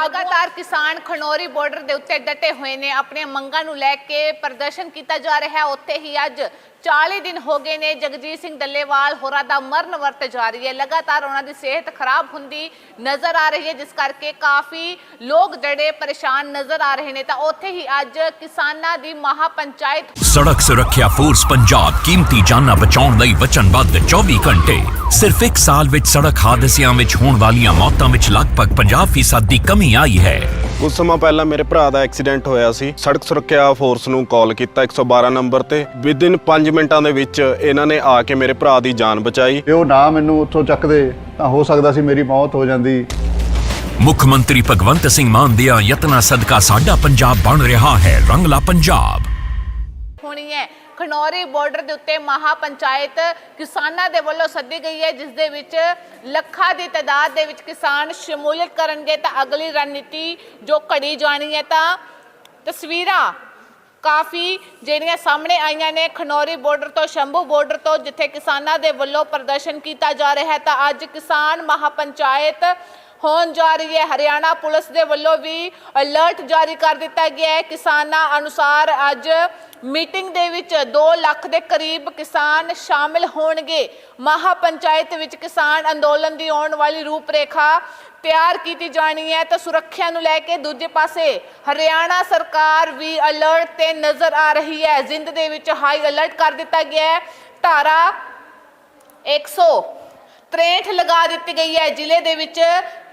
ਲਗਾਤਾਰ ਕਿਸਾਨ ਖਨੌਰੀ ਬਾਰਡਰ ਦੇ ਉੱਤੇ ਡਟੇ ਹੋਏ ਨੇ। ਆਪਣੀਆਂ ਮੰਗਾਂ ਨੂੰ ਲੈ ਕੇ ਪ੍ਰਦਰਸ਼ਨ ਕੀਤਾ ਜਾ ਰਿਹਾ। ਹੈ ਉੱਥੇ ਹੀ ਅੱਜ 40 ਦਿਨ ਹੋ ਗਏ ਨੇ ਜਗਜੀਤ ਸਿੰਘ ਡੱਲੇਵਾਲ ਹੋਰਾਂ ਦਾ ਮਰਨ ਵਰਤ ਜਾਰੀ ਹੈ। ਲਗਾਤਾਰ ਉਹਨਾਂ ਦੀ ਸਿਹਤ ਖਰਾਬ ਹੁੰਦੀ ਨਜ਼ਰ ਆ ਰਹੀ ਹੈ, ਜਿਸ ਕਰਕੇ ਕਾਫੀ ਲੋਕ ਜਿਹੜੇ ਪਰੇਸ਼ਾਨ ਨਜ਼ਰ ਆ ਰਹੇ ਨੇ। ਤਾਂ ਉੱਥੇ ਹੀ ਅੱਜ ਕਿਸਾਨਾਂ ਦੀ ਮਹਾ ਪੰਚਾਇਤ ਸੜਕ ਸੁਰੱਖਿਆ ਫੋਰਸ ਪੰਜਾਬ ਕੀਮਤੀ ਜਾਨਾਂ ਬਚਾਉਣ ਲਈ ਵਚਨਬੱਧ 24 ਘੰਟੇ। ਸਿਰਫ ਇੱਕ ਸਾਲ ਵਿੱਚ ਸੜਕ ਹਾਦਸਿਆਂ ਵਿੱਚ ਹੋਣ ਵਾਲੀਆਂ ਮੌਤਾਂ ਵਿੱਚ ਲਗਭਗ 50% ਦੀ ਕਮੀ ਆਈ ਹੈ। ਕੁਝ ਸਮਾਂ ਪਹਿਲਾਂ ਮੇਰੇ ਭਰਾ ਦਾ ਐਕਸੀਡੈਂਟ ਹੋਇਆ ਸੀ। ਸੜਕ ਸੁਰੱਖਿਆ ਫੋਰਸ ਨੂੰ ਕਾਲ ਕੀਤਾ 112 ਨੰਬਰ ਤੇ। ਵਿਦਿਨ 5 ਮਿੰਟਾਂ ਦੇ ਵਿੱਚ ਇਹਨਾਂ ਨੇ ਆ ਕੇ ਮੇਰੇ ਭਰਾ ਦੀ ਜਾਨ ਬਚਾਈ। ਜੇ ਉਹ ਨਾ ਮੈਨੂੰ ਉੱਥੋਂ ਚੱਕਦੇ ਤਾਂ ਹੋ ਸਕਦਾ ਸੀ ਮੇਰੀ ਮੌਤ ਹੋ ਜਾਂਦੀ। ਮੁੱਖ ਮੰਤਰੀ ਭਗਵੰਤ ਸਿੰਘ ਮਾਨ ਦੇ ਯਤਨਾਂ ਸਦਕਾ ਸਾਡਾ ਪੰਜਾਬ ਬਣ ਰਿਹਾ ਹੈ। ਰੰਗਲਾ ਪੰਜਾਬ। ਹੋਣੀ ਹੈ। ਖਨੌਰੀ ਬਾਰਡਰ ਦੇ ਉੱਤੇ ਮਹਾ ਪੰਚਾਇਤ ਕਿਸਾਨਾਂ ਦੇ ਵੱਲੋਂ ਸੱਦੀ ਗਈ ਹੈ, ਜਿਸ ਦੇ ਵਿੱਚ ਲੱਖਾਂ ਦੀ ਤਾਦਾਦ ਦੇ ਵਿੱਚ ਕਿਸਾਨ ਸ਼ਮੂਲੀਅਤ ਕਰਨਗੇ ਤਾਂ ਅਗਲੀ ਰਣਨੀਤੀ ਜੋ ਘੜੀ ਜਾਣੀ ਹੈ ਤਾਂ ਤਸਵੀਰਾਂ ਕਾਫੀ ਜਿਹੜੀਆਂ ਸਾਹਮਣੇ ਆਈਆਂ ਨੇ, ਖਨੌਰੀ ਬਾਰਡਰ ਤੋਂ, ਸ਼ੰਭੂ ਬਾਰਡਰ ਤੋਂ, ਜਿੱਥੇ ਕਿਸਾਨਾਂ ਦੇ ਵੱਲੋਂ ਪ੍ਰਦਰਸ਼ਨ ਕੀਤਾ ਜਾ ਰਿਹਾ ਹੈ, ਤਾਂ ਅੱਜ ਕਿਸਾਨ ਮਹਾ ਪੰਚਾਇਤ ਹੋਣ ਜਾ ਰਹੀ ਹੈ। ਹਰਿਆਣਾ ਪੁਲਿਸ ਦੇ ਵੱਲੋਂ ਵੀ ਅਲਰਟ ਜਾਰੀ ਕਰ ਦਿੱਤਾ ਗਿਆ ਹੈ। ਕਿਸਾਨਾਂ ਅਨੁਸਾਰ ਅੱਜ ਮੀਟਿੰਗ ਦੇ ਵਿੱਚ 2 ਲੱਖ ਦੇ ਕਰੀਬ ਕਿਸਾਨ ਸ਼ਾਮਿਲ ਹੋਣਗੇ। ਮਹਾ ਪੰਚਾਇਤ ਵਿੱਚ ਕਿਸਾਨ ਅੰਦੋਲਨ ਦੀ ਆਉਣ ਵਾਲੀ ਰੂਪਰੇਖਾ ਤਿਆਰ ਕੀਤੀ ਜਾਣੀ ਹੈ ਤਾਂ ਸੁਰੱਖਿਆ ਨੂੰ ਲੈ ਕੇ ਦੂਜੇ ਪਾਸੇ ਹਰਿਆਣਾ ਸਰਕਾਰ ਵੀ ਅਲਰਟ ਤੇ ਨਜ਼ਰ ਆ ਰਹੀ ਹੈ। ਜ਼ਿੰਦ ਦੇ ਵਿੱਚ ਹਾਈ ਅਲਰਟ ਕਰ ਦਿੱਤਾ ਗਿਆ ਹੈ। ਧਾਰਾ 163 ਲਗਾ ਦਿੱਤੀ ਗਈ ਹੈ। ਜ਼ਿਲ੍ਹੇ ਦੇ ਵਿੱਚ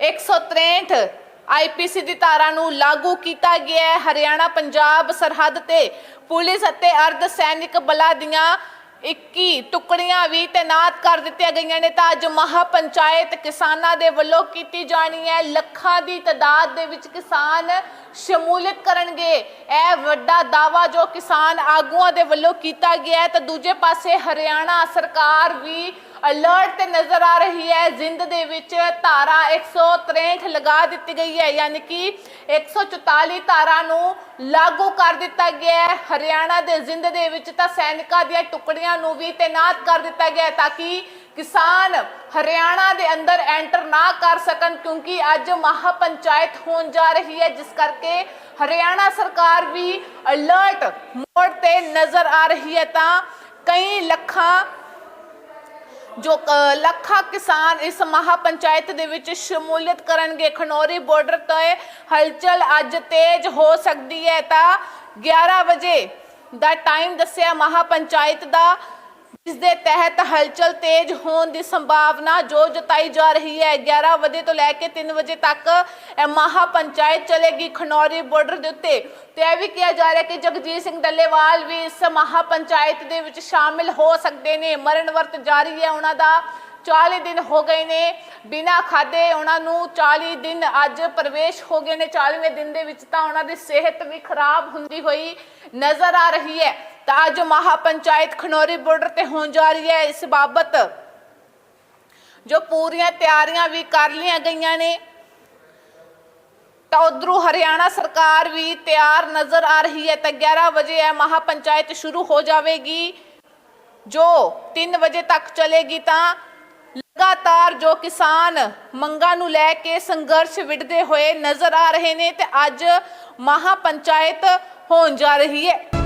163 ਆਈਪੀਸੀ ਦੀ ਧਾਰਾ ਨੂੰ ਲਾਗੂ ਕੀਤਾ ਗਿਆ ਹੈ। ਹਰਿਆਣਾ, ਪੰਜਾਬ ਸਰਹੱਦ ਤੇ ਪੁਲਿਸ ਅਤੇ ਅਰਧ ਸੈਨਿਕ ਬਲਾਂ ਦੀਆਂ 21 ਟੁਕੜੀਆਂ ਵੀ ਤਾਇਨਾਤ ਕਰ ਦਿੱਤੀਆਂ ਗਈਆਂ ਨੇ ਤਾਂ ਅੱਜ ਮਹਾ ਪੰਚਾਇਤ ਕਿਸਾਨਾਂ ਦੇ ਵੱਲੋਂ ਕੀਤੀ ਜਾਣੀ ਹੈ ਲੱਖਾਂ ਦੀ ਤਾਦਾਦ ਦੇ ਵਿੱਚ ਕਿਸਾਨ ਸ਼ਮੂਲੀਅਤ ਕਰਨਗੇ। ਇਹ ਵੱਡਾ ਦਾਵਾ ਜੋ ਕਿਸਾਨ ਆਗੂਆਂ ਦੇ ਵੱਲੋਂ ਕੀਤਾ ਗਿਆ ਹੈ। ਤਾਂ ਦੂਜੇ ਪਾਸੇ ਹਰਿਆਣਾ ਸਰਕਾਰ ਵੀ ਅਲਰਟ ਤੇ ਨਜ਼ਰ ਆ ਰਹੀ ਹੈ। ਜ਼ਿੰਦ ਦੇ ਵਿੱਚ ਧਾਰਾ 163 ਲਗਾ ਦਿੱਤੀ ਗਈ ਹੈ। ਯਾਨੀ ਕਿ 144 ਧਾਰਾ ਨੂੰ ਲਾਗੂ ਕਰ ਦਿੱਤਾ ਗਿਆ ਹੈ। ਹਰਿਆਣਾ ਦੇ ਜ਼ਿੰਦ ਦੇ ਵਿੱਚ ਤਾਂ ਸੈਨਿਕਾਂ ਦੀਆਂ ਟੁਕੜੀਆਂ ਨੂੰ ਵੀ ਤਾਇਨਾਤ ਕਰ ਦਿੱਤਾ ਗਿਆ ਤਾਂ ਕਿ ਕਿਸਾਨ ਹਰਿਆਣਾ ਦੇ ਅੰਦਰ ਐਂਟਰ ਨਾ ਕਰ ਸਕਣ, ਕਿਉਂਕਿ ਅੱਜ ਮਹਾ ਪੰਚਾਇਤ ਹੋਣ ਜਾ ਰਹੀ ਹੈ। ਜਿਸ ਕਰਕੇ ਹਰਿਆਣਾ ਸਰਕਾਰ ਵੀ ਅਲਰਟ ਮੋਡ ਤੇ ਨਜ਼ਰ ਆ ਰਹੀ ਹੈ ਤਾਂ ਕਈ ਲੱਖਾਂ ਜੋ ਲੱਖਾਂ ਕਿਸਾਨ ਇਸ ਮਹਾ ਪੰਚਾਇਤ ਦੇ ਵਿੱਚ ਸ਼ਮੂਲੀਅਤ ਕਰਨਗੇ। ਖਨੌਰੀ ਬਾਰਡਰ ਤੇ ਹਲਚਲ ਅੱਜ ਤੇਜ਼ ਹੋ ਸਕਦੀ ਹੈ ਤਾਂ 11 ਵਜੇ ਦਾ ਟਾਈਮ ਦੱਸਿਆ ਮਹਾ ਪੰਚਾਇਤ ਦਾ। ਜਿਸ ਦੇ ਤਹਿਤ ਹਲਚਲ ਤੇਜ਼ ਹੋਣ ਦੀ ਸੰਭਾਵਨਾ ਜੋ ਜਤਾਈ ਜਾ ਰਹੀ ਹੈ। 11 ਵਜੇ ਤੋਂ ਲੈ ਕੇ 3 ਵਜੇ ਤੱਕ ਇਹ ਮਹਾ ਪੰਚਾਇਤ ਚਲੇਗੀ ਖਨੌਰੀ ਬਾਰਡਰ ਦੇ ਉੱਤੇ। ਤੇ ਇਹ ਵੀ ਕਿਹਾ ਜਾ ਰਿਹਾ ਕਿ ਜਗਜੀਤ ਸਿੰਘ ਡੱਲੇਵਾਲ ਵੀ ਇਸ ਮਹਾ ਪੰਚਾਇਤ ਦੇ ਵਿੱਚ ਸ਼ਾਮਿਲ ਹੋ ਸਕਦੇ ਨੇ। ਮਰਨ ਵਰਤ ਜਾਰੀ ਹੈ ਉਹਨਾਂ ਦਾ। 40 ਦਿਨ ਹੋ ਗਏ ਨੇ। ਬਿਨਾ ਖਾਦੇ ਉਹਨਾਂ ਨੂੰ 40 ਦਿਨ ਅੱਜ ਪ੍ਰਵੇਸ਼ ਹੋ ਗਏ ਨੇ। 40ਵੇਂ ਦਿਨ ਦੇ ਵਿੱਚ ਤਾਂ ਉਹਨਾਂ ਦੀ ਸਿਹਤ ਵੀ ਖਰਾਬ ਹੁੰਦੀ ਹੋਈ ਨਜ਼ਰ ਆ ਰਹੀ ਹੈ। ਤਾਂ ਅੱਜ ਮਹਾ ਪੰਚਾਇਤ ਖਨੌਰੀ ਬਾਰਡਰ ਤੇ ਹੋਣ ਜਾ ਰਹੀ ਹੈ। ਇਸ ਬਾਬਤ ਜੋ ਪੂਰੀਆਂ ਤਿਆਰੀਆਂ ਵੀ ਕਰ ਲਈਆਂ ਗਈਆਂ ਨੇ, ਤਾਂ ਉਧਰੋਂ ਹਰਿਆਣਾ ਸਰਕਾਰ ਵੀ ਤਿਆਰ ਨਜ਼ਰ ਆ ਰਹੀ ਹੈ। ਤਾਂ 11 ਵਜੇ ਇਹ ਮਹਾ ਪੰਚਾਇਤ ਸ਼ੁਰੂ ਹੋ ਜਾਵੇਗੀ। ਜੋ 3 ਵਜੇ ਤੱਕ ਚਲੇਗੀ ਤਾਂ ਲਗਾਤਾਰ ਜੋ ਕਿਸਾਨ ਮੰਗਾਂ ਨੂੰ ਲੈ ਕੇ ਸੰਘਰਸ਼ ਵਿੜਦੇ ਹੋਏ ਨਜ਼ਰ ਆ ਰਹੇ ਨੇ ਤੇ ਅੱਜ ਮਹਾ ਪੰਚਾਇਤ ਹੋਣ ਜਾ ਰਹੀ ਹੈ।